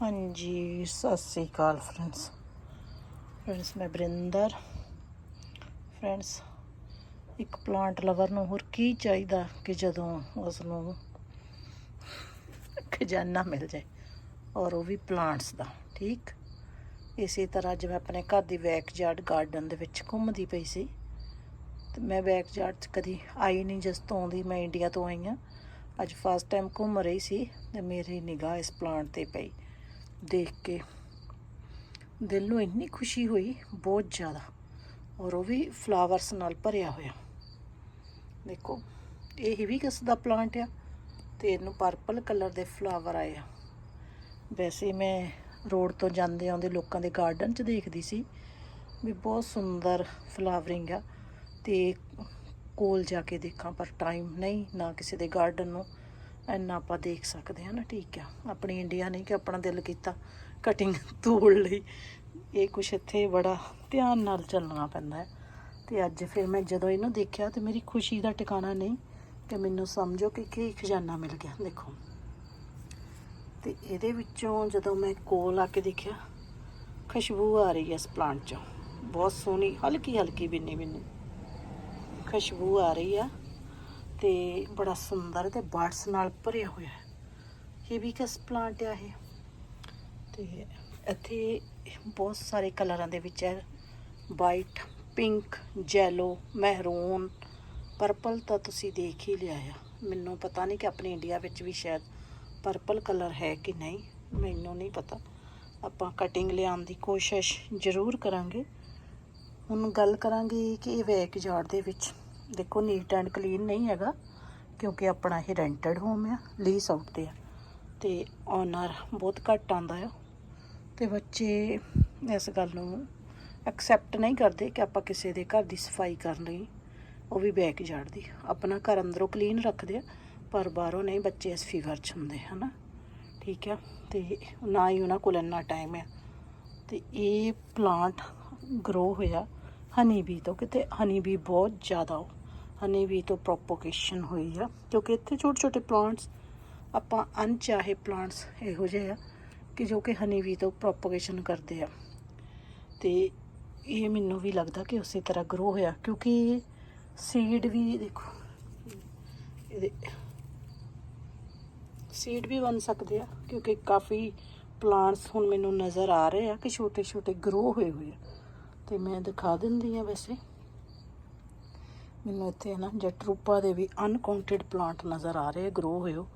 ਹਾਂਜੀ, ਸਤਿ ਸ੍ਰੀ ਅਕਾਲ friends. Friends, ਮੈਂ Barinder friends, ਇੱਕ ਪਲਾਂਟ ਲਵਰ ਨੂੰ ਹੋਰ ਕੀ ਚਾਹੀਦਾ ਕਿ ਜਦੋਂ ਉਸ ਨੂੰ ਖਜ਼ਾਨਾ ਮਿਲ ਜਾਏ ਔਰ ਉਹ ਵੀ ਪਲਾਂਟਸ ਦਾ, ਠੀਕ? ਇਸੇ ਤਰ੍ਹਾਂ ਅੱਜ ਮੈਂ ਆਪਣੇ ਘਰ ਦੀ ਬੈਕਯਾਰਡ ਗਾਰਡਨ ਦੇ ਵਿੱਚ ਘੁੰਮਦੀ ਪਈ ਸੀ। ਤੇ ਮੈਂ ਬੈਕਯਾਰਡ 'ਚ ਕਦੀ ਆਈ ਨਹੀਂ, ਜਿਸ ਤੋਂ ਆਉਂਦੀ ਮੈਂ ਇੰਡੀਆ ਤੋਂ ਆਈ ਹਾਂ। ਅੱਜ ਫਸਟ ਟਾਈਮ ਘੁੰਮ ਰਹੀ ਸੀ ਤੇ ਮੇਰੀ ਨਿਗਾਹ ਇਸ ਪਲਾਂਟ ਤੇ ਪਈ। ਦੇਖ ਕੇ। ਦਿਲ ਨੂੰ ਇੰਨੀ ਖੁਸ਼ੀ ਹੋਈ ਬਹੁਤ ਜ਼ਿਆਦਾ ਔਰ ਉਹ ਵੀ ਫਲਾਵਰਸ ਨਾਲ ਭਰਿਆ ਹੋਇਆ। ਦੇਖੋ, ਇਹ ਹਿਬਿਕਸ ਦਾ ਪਲਾਂਟ ਆ ਤੇ ਇਹਨੂੰ ਪਰਪਲ ਕਲਰ ਦੇ ਫਲਾਵਰ ਆਏ ਆ। ਵੈਸੇ ਮੈਂ ਰੋਡ ਤੋਂ ਜਾਂਦੇ ਆਉਂਦੇ ਲੋਕਾਂ ਦੇ ਗਾਰਡਨ 'ਚ ਦੇਖਦੀ ਸੀ ਵੀ ਬਹੁਤ ਸੁੰਦਰ ਫਲਾਵਰਿੰਗ ਆ ਤੇ ਕੋਲ ਜਾ ਕੇ ਦੇਖਾਂ ਪਰ ਟਾਈਮ ਨਹੀਂ ਨਾ ਕਿਸੇ ਦੇ ਗਾਰਡਨ ਨੂੰ। ਇੰਨਾ ਆਪਾਂ ਦੇਖ ਸਕਦੇ ਹਾਂ ਨਾ, ਠੀਕ ਆ। ਆਪਣੀ ਇੰਡੀਆ ਨਹੀਂ ਕਿ ਆਪਣਾ ਦਿਲ ਕੀਤਾ ਕਟਿੰਗ ਤੋੜ ਲਈ। ਇਹ ਕੁਛ ਇੱਥੇ ਬੜਾ ਧਿਆਨ ਨਾਲ ਚੱਲਣਾ ਪੈਂਦਾ ਹੈ। ਤੇ ਅੱਜ ਫਿਰ ਮੈਂ ਜਦੋਂ ਇਹਨੂੰ ਦੇਖਿਆ ਤੇ ਮੇਰੀ ਖੁਸ਼ੀ ਦਾ ਟਿਕਾਣਾ ਨਹੀਂ, ਕਿ ਮੈਨੂੰ ਸਮਝੋ ਕਿ ਕੀ ਖਜ਼ਾਨਾ ਮਿਲ ਗਿਆ। ਦੇਖੋ। ਤੇ ਇਹਦੇ ਵਿੱਚੋਂ ਜਦੋਂ ਮੈਂ ਕੋਲ ਆ ਕੇ ਦੇਖਿਆ, ਖੁਸ਼ਬੂ ਆ ਰਹੀ ਹੈ ਇਸ ਪਲਾਂਟ 'ਚੋਂ। ਬਹੁਤ ਸੋਹਣੀ ਹਲਕੀ ਹਲਕੀ ਬਿੰਨੀ ਬਿੰਨੀ ਖੁਸ਼ਬੂ ਆ ਰਹੀ ਆ। ਤੇ ਬੜਾ ਸੁੰਦਰ ਤੇ ਬਰਡਸ ਨਾਲ ਭਰਿਆ ਹੋਇਆ ਹੈ। ਇਹ ਵੀ ਕਿਸ ਪਲਾਂਟ ਆ ਇਹ? ਤੇ ਇੱਥੇ ਬਹੁਤ ਸਾਰੇ ਕਲਰਾਂ ਦੇ ਵਿੱਚ ਹੈ। ਵਾਈਟ ਪਿੰਕ ਜੈਲੋ ਮਹਿਰੂਨ ਪਰਪਲ ਤਾਂ ਤੁਸੀਂ ਦੇਖ ਹੀ ਲਿਆ ਆ। ਮੈਨੂੰ ਪਤਾ ਨਹੀਂ ਕਿ ਆਪਣੇ ਇੰਡੀਆ ਵਿੱਚ ਵੀ ਸ਼ਾਇਦ ਪਰਪਲ ਕਲਰ ਹੈ ਕਿ ਨਹੀਂ। ਮੈਨੂੰ ਨਹੀਂ ਪਤਾ। ਆਪਾਂ ਕਟਿੰਗ ਲਿਆਉਣ ਦੀ ਕੋਸ਼ਿਸ਼ ਜ਼ਰੂਰ ਕਰਾਂਗੇ। ਹੁਣ ਗੱਲ ਕਰਾਂਗੇ ਕਿ ਇਹ ਵੈਕ ਯਾਰਡ ਦੇ ਵਿੱਚ ਦੇਖੋ ਨੀਟ ਐਂਡ ਕਲੀਨ ਨਹੀਂ ਹੈਗਾ, ਕਿਉਂਕਿ ਆਪਣਾ ਇਹ ਰੈਂਟਡ ਹੋਮ ਆ ਲੀਸ ਆਊਟ ਤੇ ਆ। ਤੇ ਓਨਰ ਬਹੁਤ ਘੱਟ ਆਉਂਦਾ ਆ। ਤੇ ਬੱਚੇ ਇਸ ਗੱਲ ਨੂੰ ਐਕਸੈਪਟ ਨਹੀਂ ਕਰਦੇ ਕਿ ਆਪਾਂ ਕਿਸੇ ਦੇ ਘਰ ਦੀ ਸਫ਼ਾਈ ਕਰਨ ਲਈ ਉਹ ਵੀ ਬੈਕ ਯਾਰਡ ਦੀ ਆਪਣਾ ਘਰ ਅੰਦਰੋਂ ਕਲੀਨ ਰੱਖਦੇ ਆ, ਪਰ ਬਾਹਰੋਂ ਨਹੀਂ, ਬੱਚੇ ਇਸ ਫੀਵਰ ਚ ਹੁੰਦੇ, ਹਨਾ? ਠੀਕ ਆ? ਤੇ ਨਾ ਹੀ ਉਹਨਾਂ ਕੋਲ ਇੰਨਾ ਟਾਈਮ ਆ। ਤੇ ਇਹ ਪਲਾਂਟ ਗਰੋ ਹੋਇਆ ਹਨੀ ਬੀ ਤੋਂ, ਕਿਤੇ ਹਨੀ ਬੀ ਬਹੁਤ ਜ਼ਿਆਦਾ ਹਨੀ ਵੀ ਤੋਂ ਪ੍ਰੋਪੋਗੇਸ਼ਨ ਹੋਈ ਆ, ਕਿਉਂਕਿ ਇੱਥੇ ਛੋਟੇ ਛੋਟੇ ਪਲਾਂਟਸ ਆਪਾਂ ਅਣਚਾਹੇ ਪਲਾਂਟਸ ਇਹੋ ਜਿਹੇ ਆ ਕਿ ਜੋ ਕਿ ਹਨੀ ਵੀ ਤੋਂ ਪ੍ਰੋਪੋਗੇਸ਼ਨ ਕਰਦੇ ਆ। ਤੇ ਇਹ ਮੈਨੂੰ ਵੀ ਲੱਗਦਾ ਕਿ ਉਸੇ ਤਰ੍ਹਾਂ ਗਰੋ ਹੋਇਆ, ਕਿਉਂਕਿ ਸੀਡ ਵੀ ਦੇਖੋ, ਇਹਦੇ ਸੀਡ ਵੀ ਬਣ ਸਕਦੇ ਆ, ਕਿਉਂਕਿ ਕਾਫੀ ਪਲਾਂਟਸ ਹੁਣ ਮੈਨੂੰ ਨਜ਼ਰ ਆ ਰਹੇ ਆ ਕਿ ਛੋਟੇ ਛੋਟੇ ਗਰੋ ਹੋਏ ਹੋਏ ਆ। ਤੇ ਮੈਂ ਦਿਖਾ ਦਿੰਦੀ ਆ ਵੈਸੇ। ਮੈਨੂੰ ਇੱਥੇ ਨਾ ਜੈਟ ਰੂਪਾ ਦੇ ਵੀ ਅਨਕਾਊਂਟਡ ਪਲਾਂਟ ਨਜ਼ਰ ਆ ਰਹੇ ਗਰੋ ਹੋਇਓ,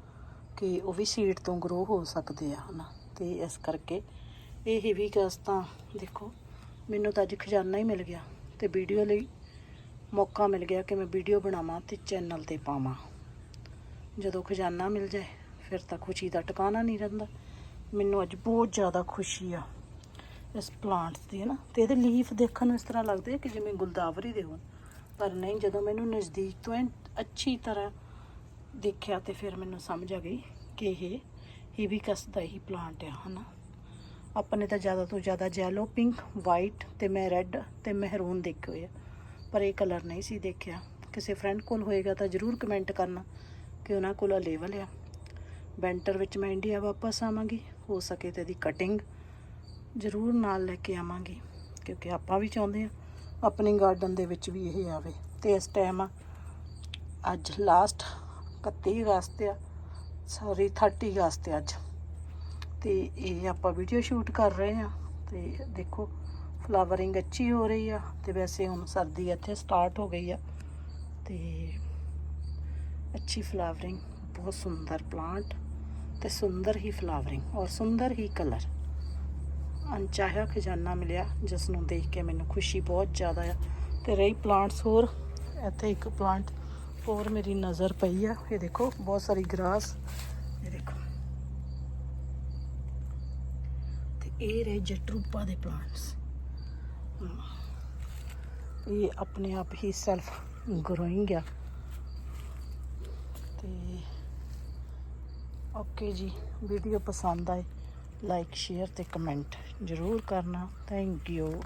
ਕਿ ਉਹ ਵੀ ਸੀਡ ਤੋਂ ਗਰੋ ਹੋ ਸਕਦੇ ਆ ਹਨਾ। ਤੇ ਇਸ ਕਰਕੇ ਇਹ ਵੀ ਗਸ ਤਾਂ ਦੇਖੋ, ਮੈਨੂੰ ਤਾਂ ਅੱਜ ਖਜ਼ਾਨਾ ਹੀ ਮਿਲ ਗਿਆ ਤੇ ਵੀਡੀਓ ਲਈ ਮੌਕਾ ਮਿਲ ਗਿਆ ਕਿ ਮੈਂ ਵੀਡੀਓ ਬਣਾਵਾਂ ਤੇ ਚੈਨਲ ਤੇ ਪਾਵਾਂ। ਜਦੋਂ ਖਜ਼ਾਨਾ ਮਿਲ ਜਾਏ, ਫਿਰ ਤਾਂ ਖੁਸ਼ੀ ਦਾ ਟਿਕਾਣਾ ਨਹੀਂ ਰਹਿੰਦਾ। ਮੈਨੂੰ ਅੱਜ ਬਹੁਤ ਜ਼ਿਆਦਾ ਖੁਸ਼ੀ ਆ ਇਸ ਪਲਾਂਟਸ ਦੀ ਹੈ ਨਾ ਤੇ ਇਹਦੇ ਲੀਫ ਦੇਖਣ ਨੂੰ ਇਸ ਤਰ੍ਹਾਂ ਲੱਗਦੇ ਆ ਕਿ ਜਿਵੇਂ ਗੁਲਦਾਵਰੀ ਦੇ ਹੋਣ। ਪਰ ਨਹੀਂ ਜਦੋਂ ਮੈਨੂੰ ਨਜ਼ਦੀਕ ਤੋਂ ਐਨ ਅੱਛੀ ਤਰ੍ਹਾਂ ਦੇਖਿਆ ਤੇ ਫਿਰ ਮੈਨੂੰ ਸਮਝ ਆ ਗਈ ਕਿ ਇਹ ਹਿਬਿਕਸ ਦਾ ਹੀ ਪਲਾਂਟ ਆ, ਹਨਾ। ਆਪਣੇ ਤਾਂ ਜ਼ਿਆਦਾ ਤੋਂ ਜ਼ਿਆਦਾ ਜੈਲੋ ਪਿੰਕ ਵਾਈਟ ਤੇ ਮੈਂ ਰੈੱਡ ਤੇ ਮਹਿਰੂਨ ਦੇਖੇ ਹੋਏ ਆ, ਪਰ ਇਹ ਕਲਰ ਨਹੀਂ ਸੀ ਦੇਖਿਆ। ਕਿਸੇ ਫਰੈਂਡ ਕੋਲ ਹੋਏਗਾ ਤਾਂ ਜਰੂਰ ਕਮੈਂਟ ਕਰਨਾ ਕਿ ਉਹਨਾਂ ਕੋਲ ਅਵੇਲੇਬਲ ਆ। ਬੈਂਟਰ ਵਿੱਚ ਮੈਂ ਇੰਡੀਆ ਵਾਪਸ ਆਵਾਂਗੀ, ਹੋ ਸਕੇ ਤੇ ਇਹਦੀ ਕਟਿੰਗ ਜ਼ਰੂਰ ਨਾਲ ਲੈ ਕੇ ਆਵਾਂਗੀ, ਕਿਉਂਕਿ ਆਪਾਂ ਵੀ ਚਾਹੁੰਦੇ ਆ ਆਪਣੇ ਗਾਰਡਨ ਦੇ ਵਿੱਚ ਵੀ ਇਹ ਆਵੇ। ਤੇ ਇਸ ਟਾਈਮ ਅੱਜ ਲਾਸਟ 31 ਅਗਸਤ ਆ ਸੌਰੀ 30 ਅਗਸਤ ਅੱਜ। ਤੇ ਇਹ ਆਪਾਂ ਵੀਡੀਓ ਸ਼ੂਟ ਕਰ ਰਹੇ ਆ, ਤੇ ਦੇਖੋ ਫਲਾਵਰਿੰਗ ਅੱਛੀ ਹੋ ਰਹੀ ਆ, ਤੇ ਵੈਸੇ ਹੁਣ ਸਰਦੀ ਇੱਥੇ ਸਟਾਰਟ ਹੋ ਗਈ ਆ, ਤੇ ਅੱਛੀ ਫਲਾਵਰਿੰਗ ਬਹੁਤ ਸੁੰਦਰ ਪਲਾਂਟ ਤੇ ਸੁੰਦਰ ਹੀ ਫਲਾਵਰਿੰਗ ਔਰ ਸੁੰਦਰ ਹੀ ਕਲਰ ਅਣਚਾਹਿਆ ਖਜ਼ਾਨਾ ਮਿਲਿਆ, ਜਿਸ ਨੂੰ ਦੇਖ ਕੇ ਮੈਨੂੰ ਖੁਸ਼ੀ ਬਹੁਤ ਜ਼ਿਆਦਾ ਆ। ਤੇ ਰਹੀ ਪਲਾਂਟਸ ਹੋਰ, ਇੱਥੇ ਇੱਕ ਪਲਾਂਟ ਹੋਰ ਮੇਰੀ ਨਜ਼ਰ ਪਈ ਆ। ਇਹ ਦੇਖੋ, ਬਹੁਤ ਸਾਰੀ ਗ੍ਰਾਸ ਇਹ ਦੇਖੋ। ਤੇ ਇਹ ਰਹੇ ਜਟਰੂਪਾ ਦੇ ਪਲਾਂਟਸ ਇਹ ਆਪਣੇ ਆਪ ਹੀ ਸੈਲਫ ਗਰੋਇੰਗ ਆ। ਤੇ ਓਕੇ ਜੀ ਵੀਡੀਓ ਪਸੰਦ ਆਏ। ਲਾਈਕ ਸ਼ੇਅਰ ਤੇ ਕਮੈਂਟ ਜ਼ਰੂਰ ਕਰਨਾ। Thank you